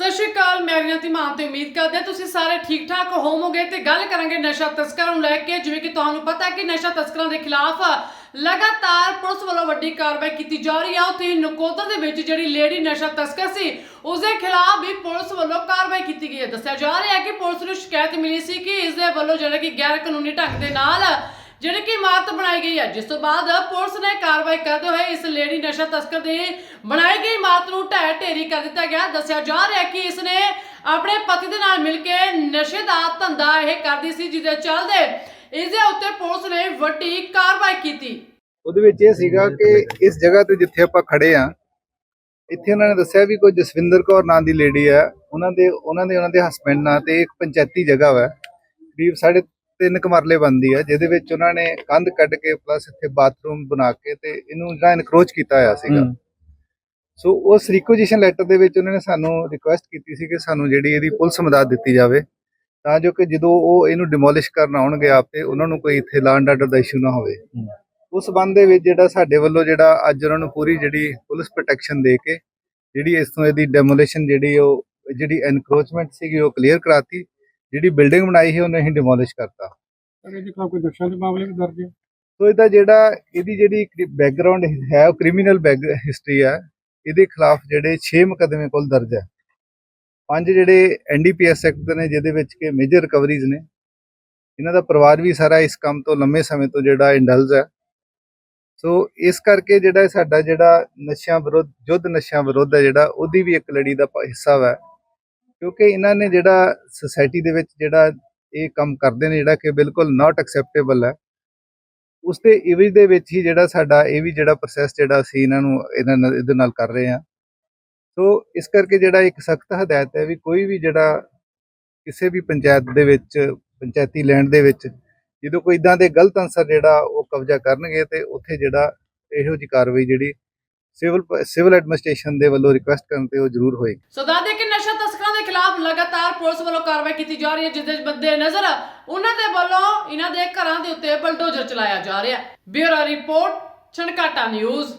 ਸਤਿ ਸ਼੍ਰੀ ਅਕਾਲ, ਮੈਂ ਅਗਨਤੀ ਮਾਨ ਤੇ ਉਮੀਦ ਕਰਦੇ ਹਾਂ ਤੁਸੀਂ ਸਾਰੇ ਠੀਕ ਠਾਕ ਹੋਵੋਗੇ ਤੇ ਗੱਲ ਕਰਾਂਗੇ ਨਸ਼ਾ ਤਸਕਰਾਂ ਨੂੰ ਲੈ ਕੇ, ਜਿਵੇਂ ਕਿ ਤੁਹਾਨੂੰ ਪਤਾ ਹੈ ਕਿ ਨਸ਼ਾ ਤਸਕਰਾਂ ਦੇ ਖਿਲਾਫ ਲਗਾਤਾਰ ਪੁਲਿਸ ਵੱਲੋਂ ਵੱਡੀ ਕਾਰਵਾਈ ਕੀਤੀ ਜਾ ਰਹੀ ਹੈ ਉੱਥੇ ਨਕੋਦਰ ਦੇ ਵਿੱਚ ਜਿਹੜੀ ਲੇਡੀ ਨਸ਼ਾ ਤਸਕਰ ਸੀ ਉਸ ਦੇ ਖਿਲਾਫ ਵੀ ਪੁਲਿਸ ਵੱਲੋਂ ਕਾਰਵਾਈ ਕੀਤੀ ਗਈ ਹੈ। ਦੱਸਿਆ ਜਾ ਰਿਹਾ ਹੈ ਕਿ ਪੁਲਿਸ ਨੂੰ ਸ਼ਿਕਾਇਤ ਮਿਲੀ ਸੀ ਕਿ ਇਸ ਦੇ ਵੱਲੋਂ ਜਿਹੜਾ ਕਿ ਗੈਰ ਕਾਨੂੰਨੀ ਢੰਗ ਦੇ ਨਾਲ ਜਿਹੜੀ ਕਿ ਇਮਾਰਤ ਬਣਾਈ ਗਈ ਹੈ। ਜਿਸ ਤੋਂ ਬਾਅਦ ਪੁਲਿਸ ਨੇ ਕਾਰਵਾਈ ਕਰਦੇ ਹੋਏ ਇਸ ਲੇਡੀ ਨਸ਼ਾ ਤਸਕਰ ਦੀ ਬਣਾਈ ਗਈ ਇਮਾਰਤ ਨੂੰ ਢਹਿ ਢੇਰੀ ਕਰ ਦਿੱਤਾ ਗਿਆ। ਦੱਸਿਆ ਜਾ ਰਿਹਾ ਹੈ ਕਿ ਇਸ ਨੇ ਆਪਣੇ ਪਤੀ ਦੇ ਨਾਲ ਮਿਲ ਕੇ ਨਸ਼ੇ ਦਾ ਧੰਦਾ ਇਹ ਕਰਦੀ ਸੀ ਜਿਹਦੇ ਚੱਲਦੇ ਇਸ ਦੇ ਉੱਤੇ ਪੁਲਿਸ ਨੇ ਵੱਡੀ ਕਾਰਵਾਈ ਕੀਤੀ। ਉਹਦੇ ਵਿੱਚ ਇਹ ਸੀਗਾ ਕਿ ਇਸ ਜਗ੍ਹਾ ਤੇ ਜਿੱਥੇ ਆਪਾਂ ਖੜੇ ਆ ਇੱਥੇ ਉਹਨਾਂ ਨੇ ਦੱਸਿਆ ਵੀ ਕੋਈ ਜਸਵਿੰਦਰ ਕੌਰ ਨਾਂ ਦੀ ਲੇਡੀ ਆ ਉਹਨਾਂ ਦੇ ਉਹਨਾਂ ਦੇ ਉਹਨਾਂ ਦੇ ਹਸਬੰਡ ਨਾਂ ਤੇ ਇੱਕ ਪੰਚਾਇਤੀ ਜਗ੍ਹਾ ਵਾ। ਕਰੀਬ ਸਾਢੇ ਤਿੰਨ ਕਮਰਲੇ ਬੰਦੀ ਆ ਜਿਹਦੇ ਵਿੱਚ ਉਹਨਾਂ ਨੇ ਕੰਧ ਕੱਢ ਕੇ ਪਲੱਸ ਇੱਥੇ ਬਾਥਰੂਮ ਬਣਾ ਕੇ ਤੇ ਇਹਨੂੰ ਜਿਹੜਾ ਇਨਕਰੋਚ ਕੀਤਾ ਹੋਇਆ ਸੀਗਾ। ਸੋ ਉਸ ਰਿਕੁਜੀਸ਼ਨ ਲੈਟਰ ਦੇ ਵਿੱਚ ਉਹਨਾਂ ਨੇ ਸਾਨੂੰ ਰਿਕੁਐਸਟ ਕੀਤੀ ਸੀ ਕਿ ਸਾਨੂੰ ਜਿਹੜੀ ਇਹਦੀ ਪੁਲਿਸ ਮਦਦ ਦਿੱਤੀ ਜਾਵੇ। ਤਾਂ ਜੋ ਕਿ ਜਦੋਂ ਉਹ ਇਹਨੂੰ ਡਿਮੋਲਿਸ਼ ਕਰਨ ਆਉਣਗੇ ਆਪ ਤੇ ਉਹਨਾਂ ਨੂੰ ਕੋਈ ਇੱਥੇ ਲਾਂਡ ਆਰਡਰ ਦਾ ਇਸ਼ੂ ਨਾ ਹੋਵੇ। ਉਸ ਸੰਬੰਧ ਦੇ ਵਿੱਚ ਜਿਹੜਾ ਸਾਡੇ ਵੱਲੋਂ ਜਿਹੜਾ ਅੱਜ ਉਹਨਾਂ ਨੂੰ ਪੂਰੀ ਜਿਹੜੀ ਪੁਲਿਸ ਪ੍ਰੋਟੈਕਸ਼ਨ ਦੇ ਕੇ ਜਿਹੜੀ ਇਸ ਤੋਂ ਇਹਦੀ ਡੈਮੋਲੀਸ਼ਨ ਜਿਹੜੀ ਉਹ ਜਿਹੜੀ ਐਨਕਰੋਚਮੈਂਟ ਸੀਗੀ ਉਹ ਕਲੀਅਰ ਕਰਾਤੀ ਜਿਹੜੀ ਬਿਲਡਿੰਗ ਬਣਾਈ ਹੈ ਉਹਨੇ ਹੀ ਡਿਮੋਲਿਸ਼ ਕਰਤਾ। ਸਰ ਇਹਦੇ ਖਿਲਾਫ ਕੋਈ ਨਸ਼ਾ ਦੇ ਮਾਮਲੇ ਵੀ ਦਰਜ ਹੈ? ਸੋ ਇਹਦਾ ਜਿਹੜਾ ਇਹਦੀ ਜਿਹੜੀ ਬੈਕਗ੍ਰਾਉਂਡ ਹੈ ਉਹ ਕ੍ਰਿਮੀਨਲ ਬੈਕ ਹਿਸਟਰੀ ਹੈ। ਇਹਦੇ ਖਿਲਾਫ ਜਿਹੜੇ 6 ਮੁਕੱਦਮੇ ਕੋਲ ਦਰਜ ਹੈ। ਪੰਜ ਜਿਹੜੇ ਐਨਡੀਪੀਐਸ ਐਕਟ ਦੇ ਨੇ, ਜਿਹਦੇ ਵਿੱਚ ਕਿ ਮੇਜਰ ਰਿਕਵਰੀਜ਼ ਨੇ। ਇਹਨਾਂ ਦਾ ਪਰਿਵਾਰ ਵੀ ਸਾਰਾ ਇਸ ਕੰਮ ਤੋਂ ਲੰਮੇ ਸਮੇਂ ਤੋਂ ਜਿਹੜਾ ਇੰਡਲਜ ਹੈ। ਸੋ ਇਸ ਕਰਕੇ ਜਿਹੜਾ ਸਾਡਾ ਜਿਹੜਾ ਨਸ਼ਿਆਂ ਵਿਰੁੱਧ, ਯੁੱਧ ਨਸ਼ਿਆਂ ਵਿਰੁੱਧ ਹੈ ਜਿਹੜਾ, ਉਹਦੀ ਵੀ ਇੱਕ ਲੜੀ ਦਾ ਪ- ਹਿੱਸਾ ਵਾ। ਕਿਉਂਕਿ ਇਹਨਾਂ ਨੇ ਜਿਹੜਾ ਸੋਸਾਇਟੀ ਦੇ ਵਿੱਚ ਜਿਹੜਾ ਇਹ ਕੰਮ ਕਰਦੇ ਨੇ, ਜਿਹੜਾ ਕਿ ਬਿਲਕੁਲ ਨਾਟ ਐਕਸੈਪਟੇਬਲ ਹੈ। ਉਸ ਦੇ ਇਵਜ ਦੇ ਵਿੱਚ ਹੀ ਜਿਹੜਾ ਸਾਡਾ, ਇਹ ਵੀ ਜਿਹੜਾ ਪ੍ਰੋਸੈਸ ਜਿਹੜਾ ਅਸੀਂ ਇਹਨਾਂ ਨੂੰ, ਇਹਨਾਂ ਨਾਲ, ਇਹਦੇ ਨਾਲ ਕਰ ਰਹੇ ਹਾਂ। ਸੋ ਇਸ ਕਰਕੇ ਜਿਹੜਾ ਇੱਕ ਸਖਤ ਹਦਾਇਤ ਹੈ ਵੀ ਕੋਈ ਵੀ ਜਿਹੜਾ ਕਿਸੇ ਵੀ ਪੰਚਾਇਤ ਦੇ ਵਿੱਚ, ਪੰਚਾਇਤੀ ਲੈਂਡ ਦੇ ਵਿੱਚ ਜਦੋਂ ਕੋਈ ਇਦਾਂ ਦੇ ਗਲਤ ਅਨਸਰ ਜਿਹੜਾ ਉਹ ਕਬਜ਼ਾ ਕਰਨਗੇ ਤੇ ਉੱਥੇ ਜਿਹੜਾ ਇਹੋ ਜੀ ਕਾਰਵਾਈ ਜਿਹੜੀ ਸਿਵਲ ਸਿਵਲ ਐਡਮਿਨਿਸਟ੍ਰੇਸ਼ਨ ਦੇ ਵੱਲੋਂ ਰਿਕੁਐਸਟ ਕਰਨ ਤੇ ਉਹ ਜ਼ਰੂਰ ਹੋਏਗੀ। ਸੋ ਦੱਸਦੇ ਕਿ ਨਸ਼ਾ ਤਸਕਰਾਂ ਦੇ ਖਿਲਾਫ ਲਗਾਤਾਰ ਪੁਲਿਸ ਵੱਲੋਂ ਕਾਰਵਾਈ ਕੀਤੀ ਜਾ ਰਹੀ ਹੈ, ਜਿਸ ਦੇ ਬੰਦੇ ਨਜ਼ਰ ਉਹਨਾਂ ਦੇ ਵੱਲੋਂ ਇਹਨਾਂ ਦੇ ਘਰਾਂ ਦੇ ਉੱਤੇ ਬਲਡੋਜ਼ਰ ਚਲਾਇਆ ਜਾ ਰਿਹਾ ਬਿਊਰੋ ਰਿਪੋਰਟ, ਛਣਕਾਟਾ ਨਿਊਜ਼।